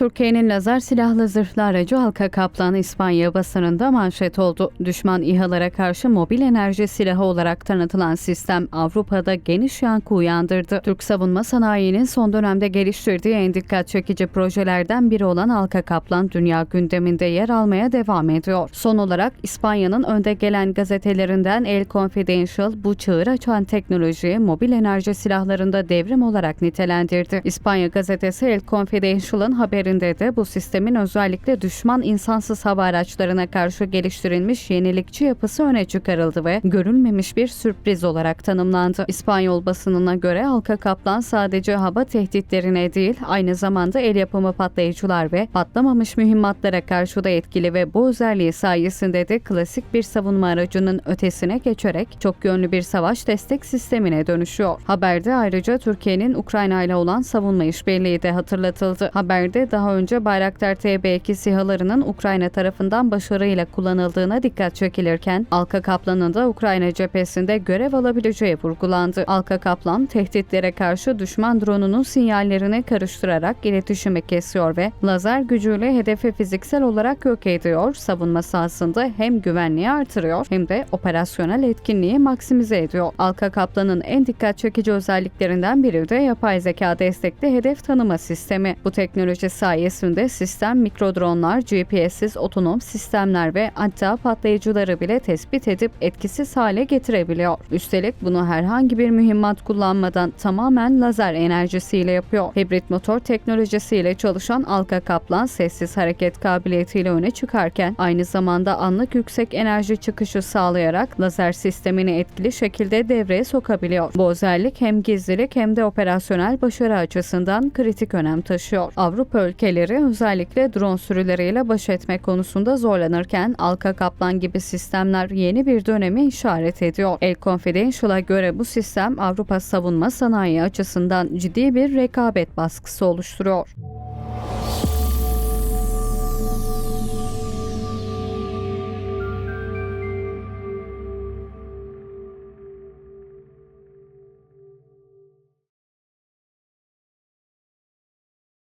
Türkiye'nin lazer silahlı zırhlı aracı Halka Kaplan İspanya basınında manşet oldu. Düşman İHA'lara karşı mobil enerji silahı olarak tanıtılan sistem Avrupa'da geniş yankı uyandırdı. Türk savunma sanayinin son dönemde geliştirdiği en dikkat çekici projelerden biri olan Halka Kaplan dünya gündeminde yer almaya devam ediyor. Son olarak İspanya'nın önde gelen gazetelerinden El Confidential bu çığır açan teknolojiyi mobil enerji silahlarında devrim olarak nitelendirdi. İspanya gazetesi El Confidential'ın haberinde de bu sistemin özellikle düşman insansız hava araçlarına karşı geliştirilmiş yenilikçi yapısı öne çıkarıldı ve görülmemiş bir sürpriz olarak tanımlandı. İspanyol basınına göre Halka Kaplan sadece hava tehditlerine değil aynı zamanda el yapımı patlayıcılar ve patlamamış mühimmatlara karşı da etkili ve bu özelliği sayesinde de klasik bir savunma aracının ötesine geçerek çok yönlü bir savaş destek sistemine dönüşüyor. Haberde ayrıca Türkiye'nin Ukrayna ile olan savunma işbirliği de hatırlatıldı. Haberde daha önce Bayraktar TB2 SİHA'larının Ukrayna tarafından başarıyla kullanıldığına dikkat çekilirken Alka Kaplan'ın da Ukrayna cephesinde görev alabileceği vurgulandı. Alka Kaplan tehditlere karşı düşman dronunun sinyallerini karıştırarak iletişimi kesiyor ve lazer gücüyle hedefi fiziksel olarak yok ediyor. Savunma sahasında hem güvenliği artırıyor hem de operasyonel etkinliği maksimize ediyor. Alka Kaplan'ın en dikkat çekici özelliklerinden biri de yapay zeka destekli hedef tanıma sistemi. Bu teknoloji sayesinde sistem mikrodronlar, GPS'siz otonom sistemler ve hatta patlayıcıları bile tespit edip etkisiz hale getirebiliyor. Üstelik bunu herhangi bir mühimmat kullanmadan tamamen lazer enerjisiyle yapıyor. Hibrit motor teknolojisiyle çalışan Alka Kaplan sessiz hareket kabiliyetiyle öne çıkarken aynı zamanda anlık yüksek enerji çıkışı sağlayarak lazer sistemini etkili şekilde devreye sokabiliyor. Bu özellik hem gizlilik hem de operasyonel başarı açısından kritik önem taşıyor. Avrupa ülkeleri özellikle drone sürüleriyle baş etme konusunda zorlanırken Alka Kaplan gibi sistemler yeni bir dönemi işaret ediyor. El Confidential'a göre bu sistem Avrupa savunma sanayi açısından ciddi bir rekabet baskısı oluşturuyor.